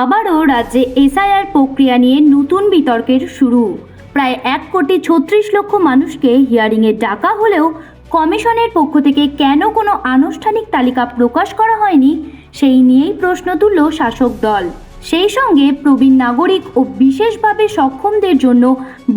আবারও রাজ্যে এসআইআর প্রক্রিয়া নিয়ে নতুন বিতর্কের শুরু। প্রায় এক কোটি ছত্রিশ লক্ষ মানুষকে হিয়ারিংয়ে ডাকা হলেও কমিশনের পক্ষ থেকে কেন কোনো আনুষ্ঠানিক তালিকা প্রকাশ করা হয়নি, সেই নিয়েই প্রশ্ন তুলল শাসক দল। সেই সঙ্গে প্রবীণ নাগরিক ও বিশেষভাবে সক্ষমদের জন্য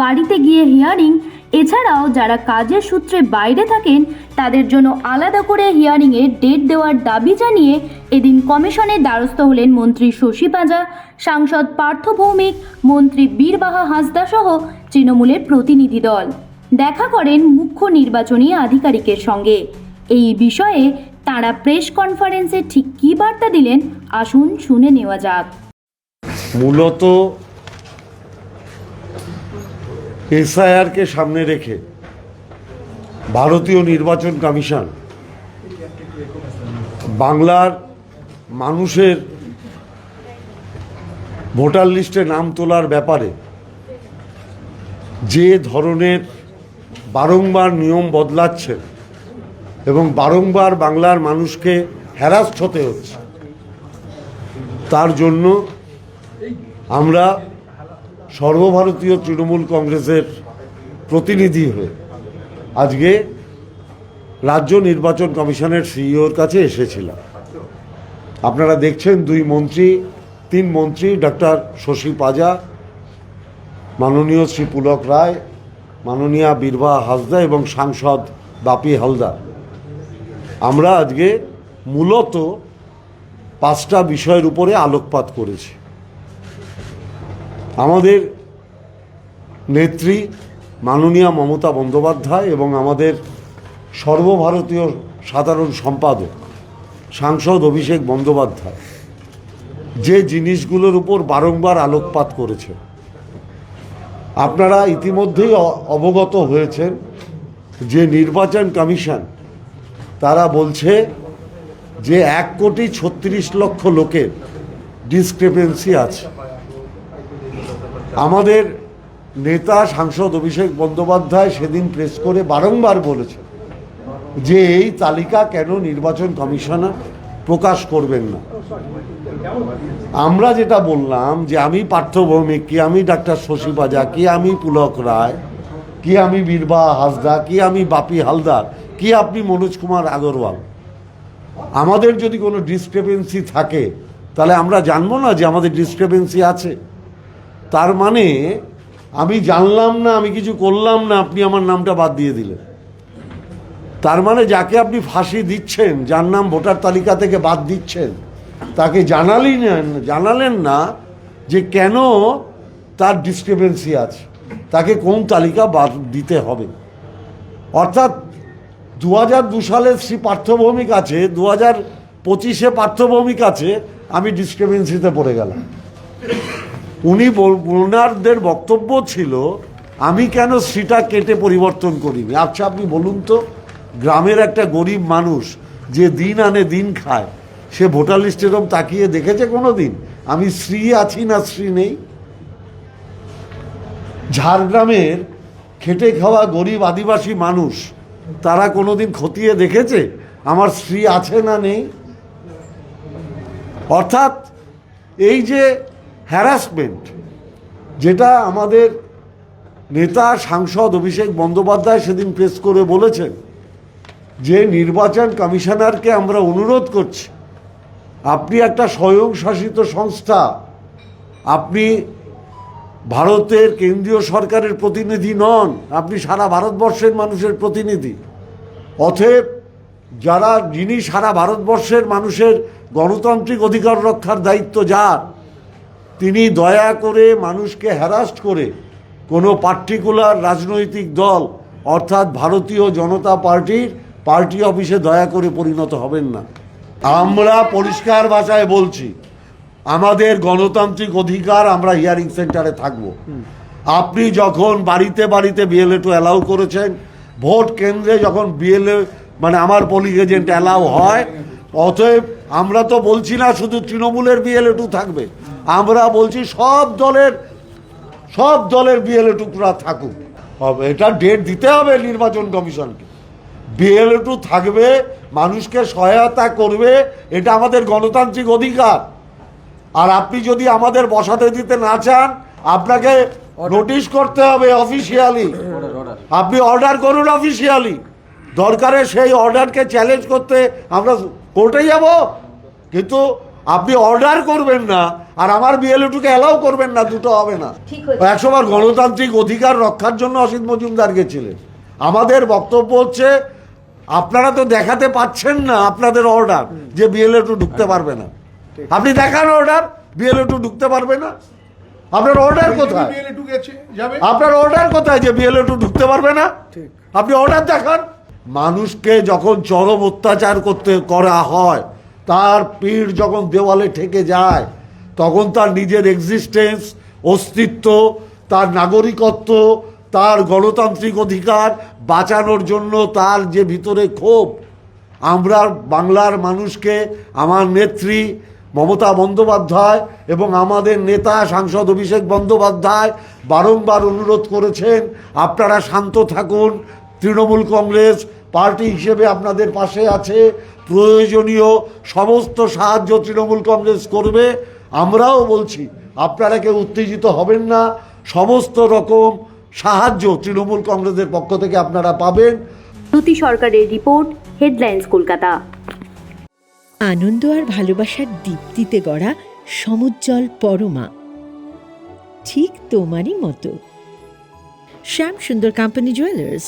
বাড়িতে গিয়ে হিয়ারিং এছাড়াও যারা কাজের সূত্রে বাইরে থাকেন, তাদের জন্য আলাদা করে হিয়ারিংয়ে ডেট দেওয়ার দাবি জানিয়ে এদিন কমিশনের দ্বারস্থ হলেন মন্ত্রী শশী পাঁজা, সাংসদ পার্থ ভৌমিক, মন্ত্রী বীরবাহা হাঁসদা সহ তৃণমূলের প্রতিনিধি দল। দেখা করেন মুখ্য নির্বাচনী আধিকারিকের সঙ্গে। এই বিষয়ে তাঁরা প্রেস কনফারেন্সে ঠিক কী বার্তা দিলেন, আসুন শুনে নেওয়া যাক। মূলত এসআইআরকে সামনে রেখে ভারতীয় নির্বাচন কমিশন বাংলার মানুষের ভোটার লিস্টে নাম তোলার ব্যাপারে যে ধরনের বারংবার নিয়ম বদলাচ্ছে এবং বারংবার বাংলার মানুষকে হ্যারাস্ট হতে হচ্ছে, তার জন্য আমরা সর্বভারতীয় তৃণমূল কংগ্রেসের প্রতিনিধি হয়ে আজকে রাজ্য নির্বাচন কমিশনের সিইওর কাছে এসেছিলাম। আপনারা দেখছেন দুই মন্ত্রী, তিন মন্ত্রী, ডক্টর শশী পাজা, মাননীয় শ্রী পুলক রায়, মাননীয়া বীরবা হাসদা এবং সাংসদ বাপি হালদার। আমরা আজকে মূলত পাঁচটা বিষয়ের উপরে আলোকপাত করেছি। আমাদের নেত্রী মাননীয়া মমতা বন্দ্যোপাধ্যায় এবং আমাদের সর্বভারতীয় সাধারণ সম্পাদক, সাংসদ অভিষেক বন্দ্যোপাধ্যায়, যে জিনিসগুলোর উপর বারংবার আলোকপাত করেছে। আপনারা ইতিমধ্যেই অবগত হয়েছেন যে নির্বাচন কমিশন, তারা বলছে যে এক কোটি ছত্রিশ লক্ষ লোকের ডিসক্রিপেন্সি আছে। আমাদের নেতা, সাংসদ অভিষেক বন্দ্যোপাধ্যায় সেদিন প্রেস করে বারংবার বলেছে যে এই তালিকা কেন নির্বাচন কমিশনার প্রকাশ করবেন না। আমরা যেটা বললাম যে আমি পার্থ ভৌমিক কি আমি ডাক্তার শশী বাজা, কি আমি পুলক রায়, কি আমি বীরবা হাসদা, কি আমি বাপি হালদার, কি আপনি মনোজ কুমার আগরওয়াল, আমাদের যদি কোনো ডিসক্রিপেন্সি থাকে, তাহলে আমরা জানব না যে আমাদের ডিসক্রিপেন্সি আছে। তার মানে আমি জানলাম না, আমি কিছু করলাম না, আপনি আমার নামটা বাদ দিয়ে দিলেন। তার মানে যাকে আপনি ফাঁসি দিচ্ছেন, যার নাম ভোটার তালিকা থেকে বাদ দিচ্ছেন, তাকে জানালি জানালেন না যে কেন তার ডিসক্রিপেন্সি আছে। তাকে কোন তালিকা বাদ দিতে হবে? অর্থাৎ দু হাজার দু সালে শ্রী পার্থভৌমিক আছে দু হাজার পঁচিশে পার্থভৌমিক আছে, আমি ডিসক্রিপেন্সিতে পড়ে গেলাম। উনি ওনারদের বক্তব্য ছিল, আমি কেন সেটা কেটে পরিবর্তন করিনি আচ্ছা আপনি বলুন তো, গ্রামের একটা গরিব মানুষ যে দিন আনে দিন খায়, সে ভোটার লিস্ট এরকম তাকিয়ে দেখেছে কোনো দিন আমি শ্রী আছি না শ্রী নেই? ঝাড়গ্রামের খেটে খাওয়া গরিব আদিবাসী মানুষ, তারা কোনো দিন খতিয়ে দেখেছে? আমার স্ত্রী আছে না নেই? অর্থাৎ, এই যে হ্যারাসমেন্ট যেটা আমাদের নেতা, সাংসদ অভিষেক বন্দ্যোপাধ্যায় সেদিন প্রেস করে বলেছেন যে নির্বাচন কমিশনারকে আমরা অনুরোধ করছি, আপনি একটা স্বয়ংশাসিত সংস্থা, আপনি ভারতের কেন্দ্রীয় সরকারের প্রতিনিধি নন, আপনি সারা ভারতবর্ষের মানুষের প্রতিনিধি। অতএব যারা, যিনি সারা ভারতবর্ষের মানুষের গণতান্ত্রিক অধিকার রক্ষার দায়িত্ব যার তিনি দয়া করে মানুষকে হ্যারাস্ট করে কোনো পার্টিকুলার রাজনৈতিক দল, অর্থাৎ ভারতীয় জনতা পার্টির পার্টি অফিসে দয়া করে পরিণত হবেন না। আমরা পরিষ্কার ভাষায় বলছি, আমাদের গণতান্ত্রিক অধিকার আমরা হিয়ারিং সেন্টারে থাকব। আপনি যখন বাড়িতে বাড়িতে বিএলএ টু অ্যালাউ করেছেন, ভোট কেন্দ্রে যখন বিএলএ মানে আমার পোলিং এজেন্ট অ্যালাউ হয়, অতএব আমরা তো বলছি না শুধু তৃণমূলের বিএলএ টু থাকবে। আমরা বলছি সব দলের সব দলের বিএলএ টুকরা থাকুক। হবে এটা ডেট দিতে হবে নির্বাচন কমিশনকে। বিএলএ টু থাকবে মানুষকে সহায়তা করবে এটা আমাদের গণতান্ত্রিক অধিকার। আর আপনি যদি আমাদের বসাতে দিতে না চান আপনাকে নোটিশ করতে হবে অফিসিয়ালি আপনি অর্ডার করুন অফিসিয়ালি দরকারে সেই অর্ডারকে চ্যালেঞ্জ করতে আমরা কোর্টে যাব কিন্তু আপনি অর্ডার করবেন না আর আমার বিএলএটুকে অ্যালাউ করবেন না দুটো হবে না। একসময় গণতান্ত্রিক অধিকার রক্ষার জন্য অসিত মজুমদার গেছিলেন। আমাদের বক্তব্য হচ্ছে আপনারা তো দেখাতে পাচ্ছেন না আপনাদের অর্ডার যে বিএলএটু ঢুকতে পারবে না। আপনি দেখান অর্ডার বিএলএটু ঢুকতে পারবে না। আপনার অর্ডার কোথায়? বিএলএ আপনার অর্ডার কোথায় যে বিএলএটু ঢুকতে পারবে না? আপনি অর্ডার দেখান। মানুষকে যখন চরম অত্যাচার করতে করা হয়, তার পিঠ যখন দেওয়ালে ঠেকে যায়, তখন তার নিজের এক্সিস্টেন্স অস্তিত্ব, তার নাগরিকত্ব, তার গণতান্ত্রিক অধিকার বাঁচানোর জন্য তার যে ভিতরে ক্ষোভ, আমরা বাংলার মানুষকে, আমার নেত্রী মমতা বন্দ্যোপাধ্যায় এবং আমাদের নেতা সাংসদ অভিষেক বন্দ্যোপাধ্যায় বারংবার অনুরোধ করেছেন, আপনারা শান্ত থাকুন, তৃণমূল কংগ্রেস পার্টি হিসেবে আপনাদের পাশে আছে প্রয়োজনীয় সমস্ত সাহায্য তৃণমূল কংগ্রেস করবে। আমরাও বলছি আপনারা কেউ উত্তেজিত হবেন না সমস্ত রকম সাহায্য তৃণমূল কংগ্রেসের পক্ষ থেকে আপনারা পাবেন। জ্যোতি সরকারের রিপোর্ট হেডলাইন্স কলকাতা। আনন্দ আর ভালোবাসার দীপ্তিতে গড়া সমুজ্জ্বল পরমা। ঠিক তোমারই মতো। Shyam Sundar company jewellers